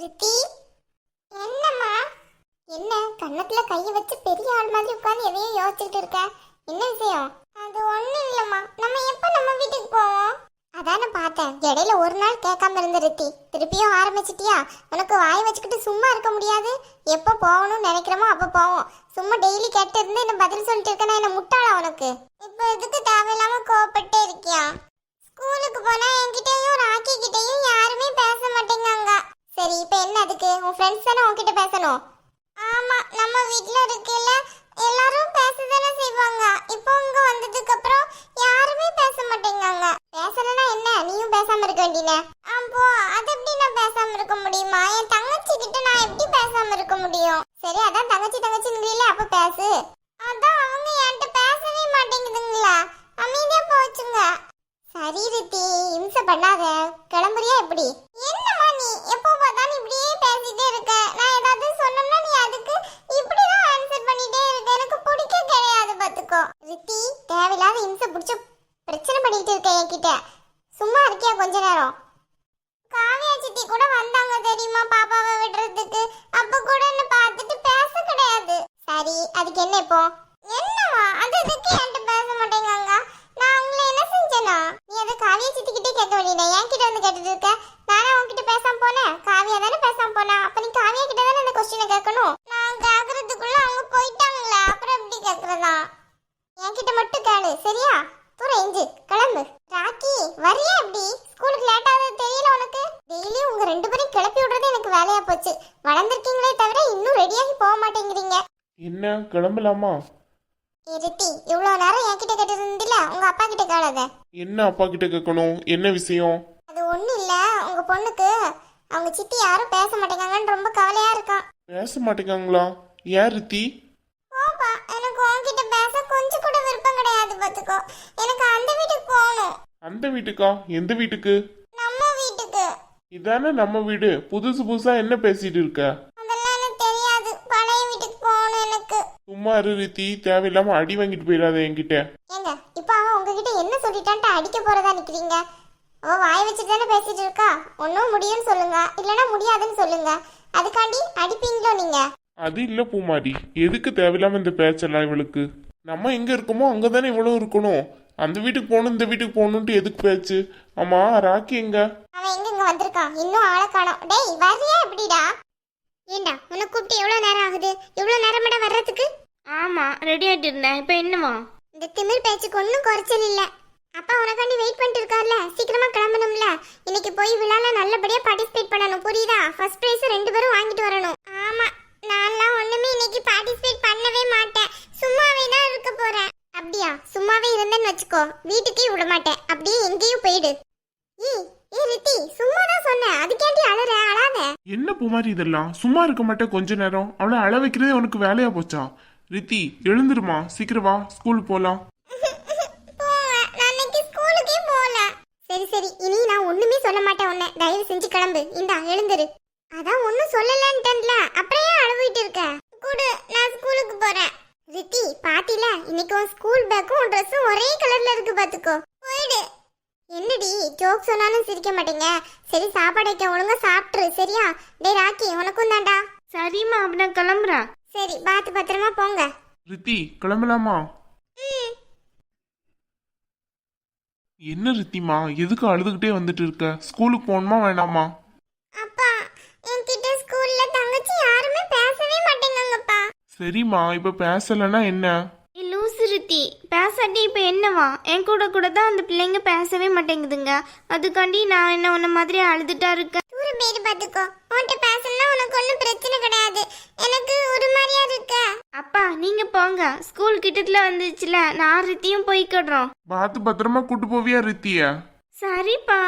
ரித்தி? என்னம்மா? என்ன கன்னத்துல கையை வச்சு பெரிய ஆள் மாதிரி உட்காந்து எதையோ யோசிச்சுட்டு இருக்க? என்ன விஷயம்? அது ஒண்ணு இல்லம்மா. நம்ம எப்ப நம்ம வீட்டுக்கு போவோம்? அதான பார்த்தேன். இடையில ஒரு நாள் கேட்காம இருந்த ரித்தி. திருப்பியும் ஆரம்பிச்சிட்டியா? உனக்கு வாய் வச்சுக்கிட்டு சும்மா இருக்க முடியாது? எப்போ போகணும்னு நினைக்கிறோமோ அப்போ போவோம். சும்மா டெய்லி கேட்டு இருந்து என்ன பதில் சொல்லிட்டு இருக்கேன்னா என்ன முட்டாளா உனக்கு? இப்போ எதுக்கு தேவையில்லாம கோவப்பட்டே இருக்கியா? ஸ்கூலுக்கு போனா என்கிட்ட ராக்கி கிட்டயும் யாருமே பேச மாட்டேங்காங்க சரி இப்போ என்ன அதுக்கு? உன் ஃப்ரெண்ட்ஸ் தானே உன்கிட்ட பேசணும். ஆமா நம்ம வீட்ல இருக்கல எல்லாரும் பேசதானே செய்வாங்க. இப்போ உங்க வந்ததுக்கு அப்புறம் யாருமே பேச மாட்டேங்காங்க. பேசலனா என்ன? நீயும் பேசாம இருக்க வேண்டியனே அப்போ அது எப்படி நான் பேசாம இருக்க முடியுமா? என் தங்கச்சி கிட்ட நான் எப்படி பேசாம இருக்க முடியும்? சரி அதான் தங்கச்சி தங்கச்சிங்களே அப்ப பேசு. அதான் அவங்க என்கிட்ட பேசவே மாட்டேங்குதுங்களா? அமைதியா போச்சுங்க. சரி ரித்தி இம்சை பண்ணாத. கிளம்புறியா எப்படி? என்னம்மா நீ எப்போ பார்த்தாலும் இப்படியே பேசிட்டே இருக்க நான் ஏதாவது சொன்னோம்னா நீ அதுக்கு இப்படிதான் ஆன்சர் பண்ணிட்டே இருக்க எனக்கு பிடிக்க கிடையாது பாத்துக்கோ ரித்தி தேவையில்லாத இம்சை பிடிச்ச பிரச்சனை பண்ணிட்டு இருக்க என்கிட்ட சும்மா இருக்கியா கொஞ்ச நேரம் காவியா சித்தி கூட வந்தாங்க பாப்பாவை விடுறதுக்கு அப்ப கூட என்ன பார்த்துட்டு பேச கிடையாது. சரி அதுக்கு என்ன இப்போ என்னவா அது எதுக்கு என்கிட்ட பேச மாட்டேங்காங்க நான் உங்களை என்ன செஞ்சேனா நீ அதை காவியா சித்தி கிட்டே கேட்க வேண்டியது என்கிட்ட வந்து கேட்டுட்டு இருக்க நானே உன்கிட்ட பேசாம போனேன் காவியா தானே பேசாம போனா அப்ப நீ காவியா கிட்ட தானே இந்த கொஸ்டினை கேட்கணும் நான் கேக்குறதுக்குள்ள அவங்க போயிட்டாங்களே அப்புறம் எப்படி கேக்குறதா என்கிட்ட மட்டும் கேளு சரியா தூரம் எஞ்சு கிளம்பு ராக்கி வரியா எப்படி ஸ்கூலுக்கு லேட் ஆகுது தெரியல உனக்கு டெய்லி உங்க ரெண்டு பேரும் கிளப்பி விடுறது எனக்கு வேலையா போச்சு வளர்ந்துருக்கீங்களே தவிர இன்னும் ரெடியாகி போக மாட்டேங்கிறீங்க. என்ன? கிளம்பலாமா? இருத்தி இவ்வளவு நேரம் என்கிட்ட கேட்டு இருந்தில உங்க அப்பா கிட்ட கேளாத. என்ன அப்பா கிட்ட கேட்கணும்? என்ன விஷயம்? அது ஒண்ணும் இல்ல. உங்க பொண்ணுக்கு அவங்க சித்தி யாரும் பேச மாட்டேங்காங்கன்னு ரொம்ப கவலையா இருக்கான். பேச மாட்டேங்காங்களா? ஏன் ரித்தி? போப்பா எனக்கு உன்கிட்ட பேச கொஞ்சம் கூட விருப்பம் கிடையாது பாத்துக்கோ எனக்கு அந்த வீட்டுக்கு போகணும். அந்த வீட்டுக்கா? எந்த வீட்டுக்கு? இதானே நம்ம வீடு? புதுசு புதுசா என்ன பேசிட்டு இருக்க? சும்மா இரு ரித்தி. தேவையில்லாம அடி வாங்கிட்டு போயிடாத என்கிட்ட. ஏங்க இப்ப அவ உங்ககிட்ட என்ன சொல்லிட்டான்ட்டு அடிக்க போறதா நிக்கிறீங்க? அவ வாய் வச்சுட்டு தானே பேசிட்டு இருக்கா? ஒன்னும் முடியும்னு சொல்லுங்க. இல்லனா முடியாதுன்னு சொல்லுங்க. அதுக்காண்டி அடிப்பீங்களோ நீங்க? அது இல்ல பூமாரி. எதுக்கு தேவையில்லாம இந்த பேச்செல்லாம் இவளுக்கு? நம்ம எங்க இருக்கோமோ அங்கதானே இவளும் இருக்கணும். அந்த வீட்டுக்கு போகணும் இந்த வீட்டுக்கு போகணுன்ட்டு எதுக்கு பேச்சு? ஆமா ராக்கி எங்க? அவன் வந்திருக்கான். இன்னும் ஆளை காணோம். டேய் வரியா எப்படிடா? ஏண்டா உன்னை கூப்பிட்டு எவ்வளவு நேரம் ஆகுது? எவ்வளவு நேரமாடா வர்றதுக்கு? ஆமா ரெடி ஆயிட்டு இருந்தேன். இப்போ என்னவா? இந்த திமிர் பேச்சுக்கு ஒன்றும் குறைச்சல் இல்ல. அப்பா உனக்காண்டி வெயிட் பண்ணிட்டு இருக்கார்ல? சீக்கிரமா கிளம்பணும்ல. இன்னைக்கு போய் விழால நல்லபடியா பார்ட்டிசிபேட் பண்ணணும். புரியுதா? ஃபர்ஸ்ட் பிரைஸ் ரெண்டு பேரும் வாங்கிட்டு வரணும். ஆமா நான்லாம் ஒண்ணுமே இன்னைக்கு பார்ட்டிசிபேட் பண்ணவே மாட்டேன். சும்மாவே தான் இருக்க போறேன். அப்படியா? சும்மாவே இருந்தேன்னு வச்சுக்கோ. வீட்டுக்கே விட மாட்டேன் அப்படியே எங்கேயும் போயிடு ஏய் ஏய் ரித்தி சும்மா தான் சொன்னேன் அதுக்கேண்டி அழற அழாத என்ன பூமாரி இதெல்லாம்? சும்மா இருக்க மாட்டேன் கொஞ்ச நேரம். அவளை அழ வைக்கிறதே உனக்கு வேலையா போச்சா? ரித்தி எழுந்துருமா? சீக்கிரம் வா ஸ்கூலுக்கு போலாம். நான் ஸ்கூலுக்கே போகல. சரி சரி. இனி நான் ஒண்ணுமே சொல்ல மாட்டேன் உன்னை. தயவு செஞ்சு கிளம்பு. இந்தா எழுந்துரு. அதான் ஒண்ணும் சொல்லலன்ட்டன்ல அப்புறம் ஏன் அழுவிட்டு இருக்க? கூடு நான் ஸ்கூலுக்கு போறேன். ரித்தி பாத்தில? இன்னைக்கு உன் ஸ்கூல் பேக்கும் உன் ட்ரெஸ்ஸும் ஒரே கலர்ல இருக்கு பாத்துக்கோ. போயிடு. என்னடி ஜோக் சொன்னாலும் சிரிக்க மாட்டேங்க. சரி சாப்பாடு வைக்க ஒழுங்கா சாப்பிட்டுரு சரியா? டேய் ராக்கி உனக்கும் தான்டா. சரிம்மா அப்ப நான் கிளம்புறேன். சரி பார்த்து பத்திரமா போங்க. ரித்தி கிளம்பலாமா? என்ன ரித்திமா எதுக்கு அழுதுகிட்டே வந்துட்டு இருக்க? ஸ்கூலுக்கு போகணுமா வேண்டாமா அப்பா என்கிட்ட ஸ்கூல்ல தங்கச்சி யாருமே பேசவே மாட்டேங்காங்கப்பா. சரிம்மா இப்ப பேசலன்னா என்ன? ரித்தி பேசாட்டி இப்போ என்னவா? என் கூட கூட தான் அந்த பிள்ளைங்க பேசவே மாட்டேங்குதுங்க. அதுக்காண்டி நான் என்ன உன்ன மாதிரி அழுதுட்டா இருக்கேன்? தூர பேரு பாத்துக்கோ. உன்கிட்ட பேசணும்னா உனக்கு ஒன்றும் பிரச்சனை கிடையாது. எனக்கு ஒரு மாதிரியா இருக்க. அப்பா நீங்க போங்க. ஸ்கூல் கிட்டத்துல வந்துச்சுல. நான் ரித்தியும் போய்க்கிடுறோம் பார்த்து பத்திரமா கூட்டு போவியா ரித்திய? சரிப்பா.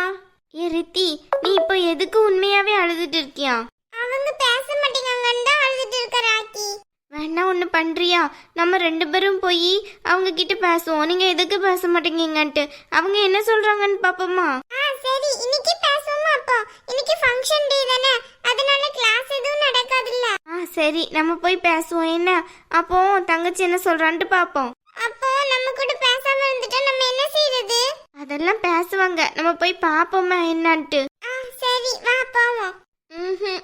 ஏ ரித்தி நீ இப்போ எதுக்கு உண்மையாவே அழுதுட்டு இருக்கியா? அவங்க பேச மாட்டேங்காங்கன்னு தான் அழுதுட்டு இருக்க ராக்கி. வேணா ஒன்று பண்றியா? நம்ம ரெண்டு பேரும் போய் அவங்க கிட்ட பேசுவோம். நீங்க எதுக்கு பேச மாட்டேங்கன்ட்டு அவங்க என்ன சொல்றாங்கன்னு பாப்போமா? ஆ சரி. இன்னைக்கு பேசுவோமா அப்போ? இன்னைக்கு ஃபங்க்ஷன் டே தானே. அதனால கிளாஸ் எதுவும் நடக்காதுல்ல. ஆ சரி. நம்ம போய் பேசுவோம். என்ன? அப்போ தங்கச்சி என்ன சொல்றான்ட்டு பாப்போம். அப்போ நம்ம கூட பேசாம இருந்துட்டா நம்ம என்ன செய்யறது அதெல்லாம் பேசுவாங்க. நம்ம போய் பாப்போமா என்னன்ட்டு. ஆ சரி. வா போவோம். ம்ஹும்.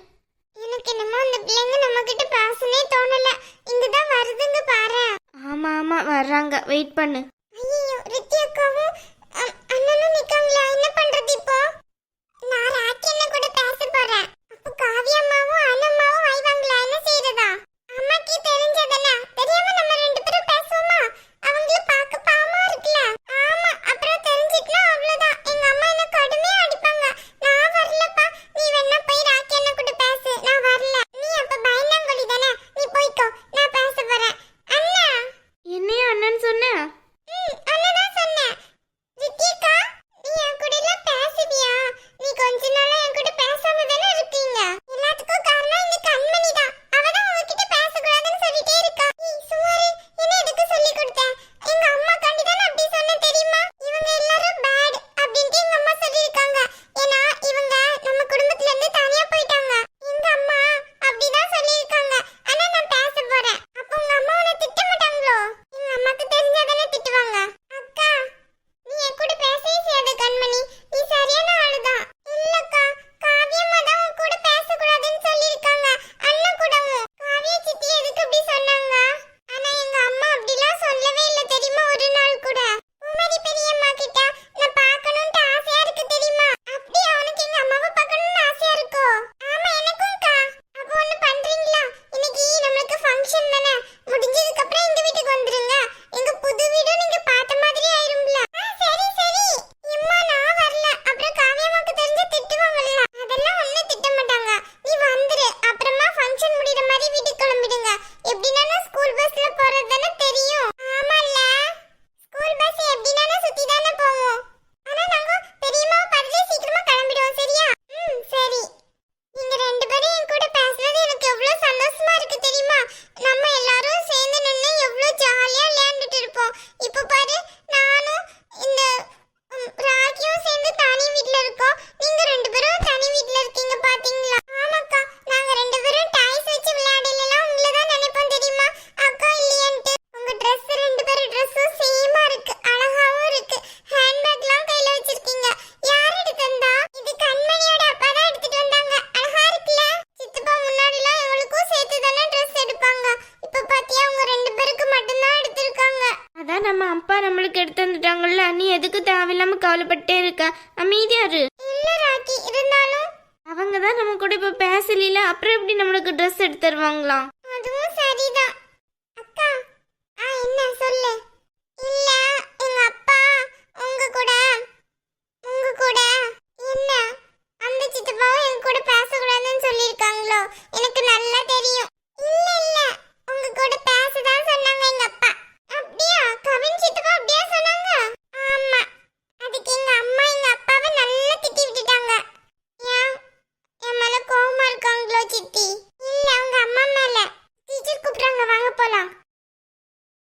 எனக்கு என்னமோ அந்த பிள்ளைங்க நம்ம கிட்ட பேசனே தோணல. இங்க தான் வருதுங்க பாரு. ஆமா ஆமா வர்றாங்க. வெயிட் பண்ணு. ஐயோ ரித்தி அக்காவும் அ- அண்ணனும் நிக்காங்களா? என்ன பண்றது இப்போ? நம்ம அப்பா நம்மளுக்கு எடுத்து வந்துட்டாங்கல்ல நீ எதுக்கு தேவையில்லாம கவலைப்பட்டே இருக்க? அமைதியாரு இருந்தாலும். அவங்கதான் நம்ம கூட இப்ப பேசல அப்புறம் எப்படி நம்மளுக்கு ட்ரெஸ் எடுத்து தருவாங்களாம்? அதுவும் சரிதான்.